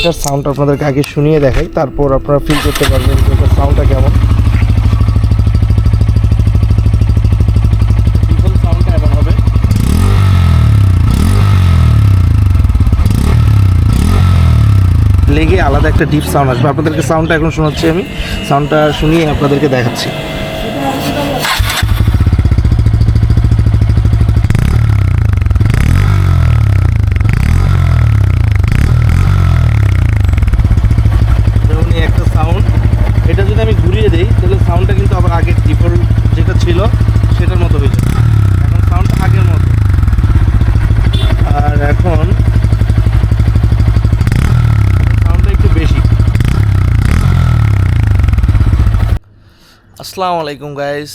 এটার সাউন্ড আপনাদেরকে আগে শুনিয়ে দেখাই তারপর আপনারা ফিল করতে পারবেন যে এটার সাউন্ডটা কেমন। লেগে আলাদা একটা ডিপ সাউন্ড আসবে। আপনাদেরকে সাউন্ডটা এখন শোনাচ্ছি আমি। সাউন্ডটা শুনিয়ে আপনাদেরকে দেখাচ্ছি যেমন এই একটা সাউন্ড এটা যদি আমি ঘুরিয়ে দিই তাহলে সাউন্ডটা কিন্তু আবার আগের ডিফল্ট যেটা ছিল সেটার মতো হয়ে যাবে এখন সাউন্ড আগের মতো আর এখন সাউন্ডটা একটু বেশি আসসালামু আলাইকুম গাইস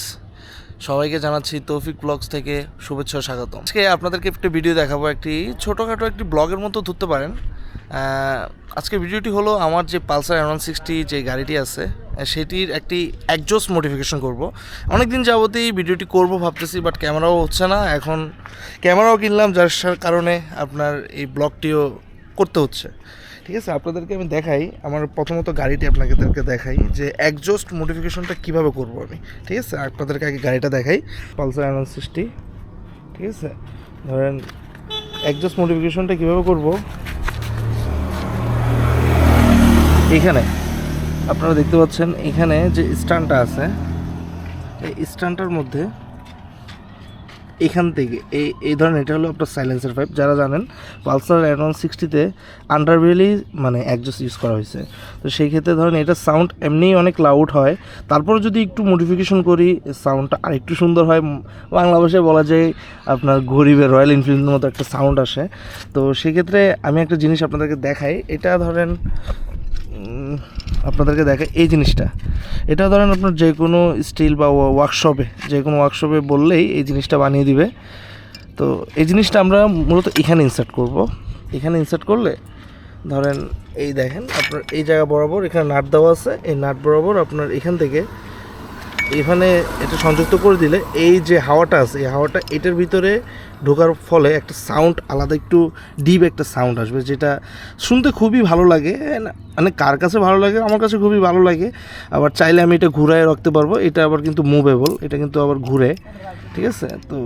সবাইকে জানাচ্ছি তৌফিক ব্লগস থেকে শুভেচ্ছা ও স্বাগতম। আজকে আপনাদেরকে একটি ভিডিও দেখাবো, একটি ছোটোখাটো একটি ব্লগের মতো ধরতে পারেন। আজকে ভিডিওটি হলো আমার যে পালসার ওয়ান সিক্সটি যে গাড়িটি আছে সেটির একটি একজোস মডিফিকেশন করব। অনেক দিন যাবতেই ভিডিওটি করব ভাবতেছি বাট ক্যামেরাও হচ্ছে না। এখন ক্যামেরাও কিনলাম, যার কারণে আপনার এই ব্লগটিও করতে হচ্ছে। ঠিক আছে, আপনাদেরকে আমি দেখাই, আমার প্রথমত গাড়িটি আপনাদেরকে দেখাই যে একজস্ট মডিফিকেশনটা কীভাবে করব আমি। ঠিক আছে, আপনাদেরকে আগে গাড়িটা দেখাই পালসার ওয়ান সিক্সটি ঠিক আছে, ধরেন একজস্ট মডিফিকেশনটা কীভাবে করব? এখানে, আপনারা দেখতে পাচ্ছেন, এখানে যে স্ট্যান্ডটা আছে, এই স্ট্যান্ডটার মধ্যে এখান থেকে, এই এই ধরনের, এটা হলো আপনার সাইলেন্সার পাইপ যারা জানেন, পালসার অ্যাডন সিক্সটিতে আন্ডারবেলি মানে অ্যাডজাস্ট ইউজ করা হয়েছে। তো সেই ক্ষেত্রে ধরেন, এটা সাউন্ড এমনিই অনেক লাউড হয়। তারপর যদি একটু মডিফিকেশন করি সাউন্ডটা আরেকটু সুন্দর হয়। বাংলা ভাষায় বলা যায়, আপনার গরিবের রয়্যাল এনফিল্ডের মতো একটা সাউন্ড আসে। তো সেক্ষেত্রে আমি একটা জিনিস আপনাদেরকে দেখাই। এটা ধরেন আপনাদেরকে দেখে এই জিনিসটা। এটা ধরেন আপনার যে কোনো স্টিল বা ওয়ার্কশপে যে কোনো ওয়ার্কশপে বললেই এই জিনিসটা বানিয়ে দিবে। তো এই জিনিসটা আমরা মূলত এখানে ইনসার্ট করব। এখানে ইনসার্ট করলে ধরেন এই দেখেন আপনার এই জায়গা বরাবর এখানে নাট দেওয়া আছে। এই নাট বরাবর আপনার এখান থেকে এখানে এটা সংযুক্ত করে দিলে এই যে হাওয়াটা আছে, এই হাওয়াটা এটার ভিতরে ঢোকার ফলে একটা সাউন্ড আলাদা, একটু ডিপ একটা সাউন্ড আসবে, যেটা শুনতে খুবই ভালো লাগে। মানে কার কাছে ভালো লাগে? আমার কাছে খুবই ভালো লাগে। আবার চাইলে আমি এটা ঘুরায় রাখতে পারব। এটা আবার কিন্তু মুভেবল এটা কিন্তু আবার ঘুরে। ঠিক আছে? তো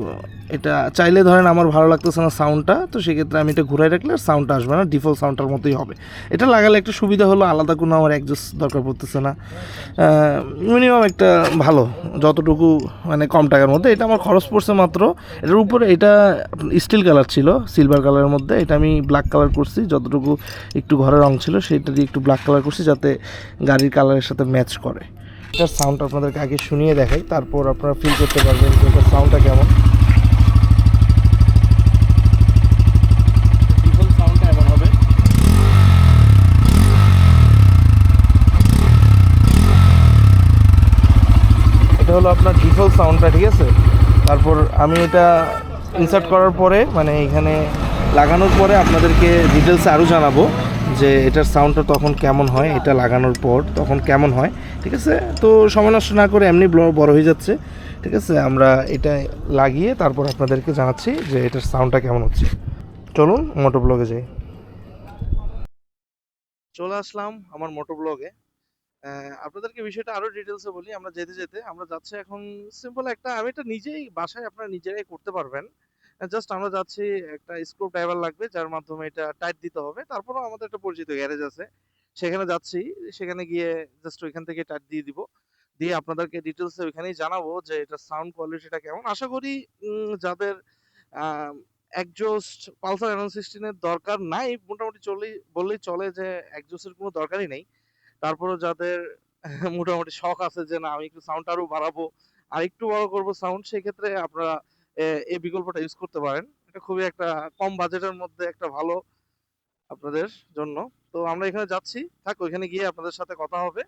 এটা চাইলে ধরেন আমার ভালো লাগতেছে না সাউন্ডটা তো সেক্ষেত্রে আমি এটা ঘুরাই রাখলে সাউন্ডটা আসবে না ডিফল্ট সাউন্ডটার মতোই হবে। এটা লাগালে একটা সুবিধা হলো, আলাদা কোনো আমার অ্যাডজাস্ট দরকার পড়তেছে না। মিনিমাম একটা ভালো, যতটুকু মানে কম টাকার মধ্যে। এটা আমার খরচ পড়ছে মাত্র, এটার উপরে এটা স্টিল কালার ছিল সিলভার কালারের মধ্যে। এটা আমি ব্ল্যাক কালার করছি, যতটুকু একটু ঘরের রং ছিল, সেটা দিয়ে একটু ব্ল্যাক কালার করছি, যাতে গাড়ির কালারের সাথে ম্যাচ করে। এটার সাউন্ড আপনাদেরকে আগে শুনিয়ে দেখাই তারপর আপনারা ফিল করতে পারবেন যে এটার সাউন্ডটা কেমন। এটা হলো আপনার ডিফল্ট সাউন্ডটা ঠিক আছে? তারপর আমি এটা ইনসার্ট করার পরে মানে এখানে লাগানোর পরে আপনাদেরকে ডিটেলসে আরও জানাব। যে এটার সাউন্ডটা তখন কেমন হয়, এটা লাগানোর পর তখন কেমন হয়, ঠিক আছে? তো সময় নষ্ট না করে এমনি বড় হয়ে যাচ্ছে, ঠিক আছে? আমরা এটা লাগিয়ে তারপর আপনাদেরকে জানাচ্ছি যে এটার সাউন্ডটা কেমন হচ্ছে। চলুন মোটো ব্লগে যাই। চলে আসলাম আমার মোটো ব্লগে আপনাদেরকে বিষয়টা আরও ডিটেলসে বলি, আমরা যেতে যেতে, আমরা যাচ্ছি এখন সিম্পল একটা, আমি এটা নিজেই বাসায় আপনারা নিজেরাই করতে পারবেন। জাস্ট আমরা যাচ্ছি, একটা স্ক্রু ড্রাইভার লাগবে, যার মাধ্যমে এটা টাইট দিতে হবে। তারপরেও আমাদের একটা পরিচিত গ্যারেজ আছে। সেখানে যাচ্ছি, সেখানে গিয়ে জাস্ট ওইখান থেকে টাইট দিয়ে দিব। দিয়ে আপনাদেরকে ডিটেলসে ওইখানেই জানাব যে এটা সাউন্ড কোয়ালিটিটা কেমন। আশা করি যাদের একজোস্ট পালসার এন সিক্সটিনের দরকার নাই, মোটামুটি চলেই বললেই চলে যে একজোস্টের কোনো দরকারই নেই। তারপরে যাদের মোটামুটি শখ আছে যে না, আমি একটু সাউন্ড আরও বাড়াবো আর একটু বড় করব সাউন্ড সেক্ষেত্রে আপনারা এই বিকল্পটা ইউজ করতে পারেন। এটা খুবই একটা কম বাজেটের মধ্যে একটা ভালো আপনাদের জন্য। তো আমরা এখানে যাচ্ছি। থাক, ওইখানে গিয়ে আপনাদের সাথে কথা হবে।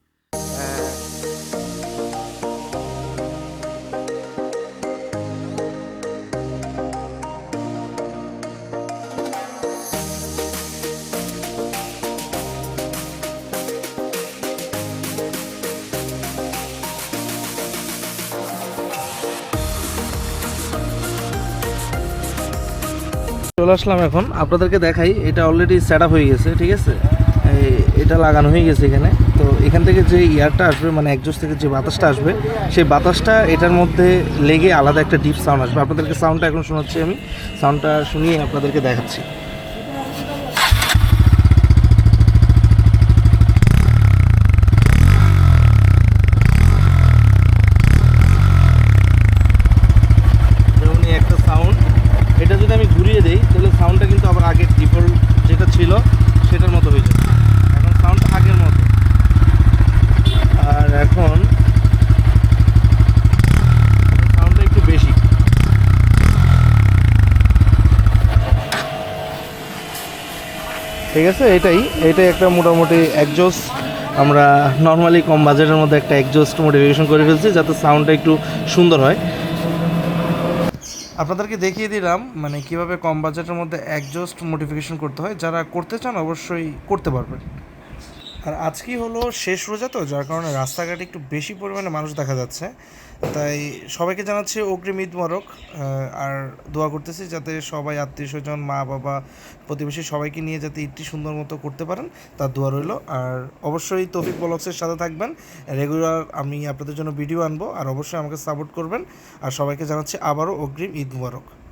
চলে আসলাম এখন। আপনাদেরকে দেখাই, এটা অলরেডি সেট হয়ে গেছে, ঠিক আছে? এটা লাগানো হয়ে গেছে এখানে। তো এখান থেকে যে ইয়ারটা আসবে মানে একজোস থেকে যে বাতাসটা আসবে, সেই বাতাসটা এটার মধ্যে লেগে আলাদা একটা ডিপ সাউন্ড আসবে। আপনাদেরকে সাউন্ডটা এখন শোনাচ্ছি আমি। সাউন্ডটা শুনিয়ে আপনাদেরকে দেখাচ্ছি যেমন এই একটা সাউন্ড এটা যদি আমি ঘুরিয়ে দেই তাহলে সাউন্ডটা কিন্তু আবার আগের ডিফল্ট যেটা ছিল সেটার মতো হয়ে যাবে এখন সাউন্ডটা আগের মতো আর এখন সাউন্ডটা একটু বেশি ঠিক আছে, এটাই এটাই একটা মোটামুটি একজোস আমরা নর্মালি কম বাজেটের মধ্যে একটা একজোস্ট মোটিভেশন করে ফেলছি যাতে সাউন্ডটা একটু সুন্দর হয়। আপনাদেরকে দেখিয়ে দিলাম মানে কীভাবে কম বাজেটের মধ্যে একজোস্ট মোটিফিকেশন করতে হয়। যারা করতে চান, অবশ্যই করতে পারবেন। আর আজকেই হলো শেষ রোজা তো যার কারণে রাস্তাঘাটে একটু বেশি পরিমাণে মানুষ দেখা যাচ্ছে। তাই সবাইকে জানাচ্ছি অগ্রিম ঈদ মোবারক আহ, আর দোয়া করতেছি যাতে সবাই আত্মীয় স্বজন মা বাবা প্রতিবেশী সবাইকে নিয়ে যাতে ঈদটি সুন্দর মতো করতে পারেন তার দোয়া রইল। আর অবশ্যই তফিক বলক্সের সাথে থাকবেন। রেগুলার আমি আপনাদের জন্য ভিডিও আনব আর অবশ্যই আমাকে সাপোর্ট করবেন। আর সবাইকে জানাচ্ছি আবারও অগ্রিম ঈদ মোবারক।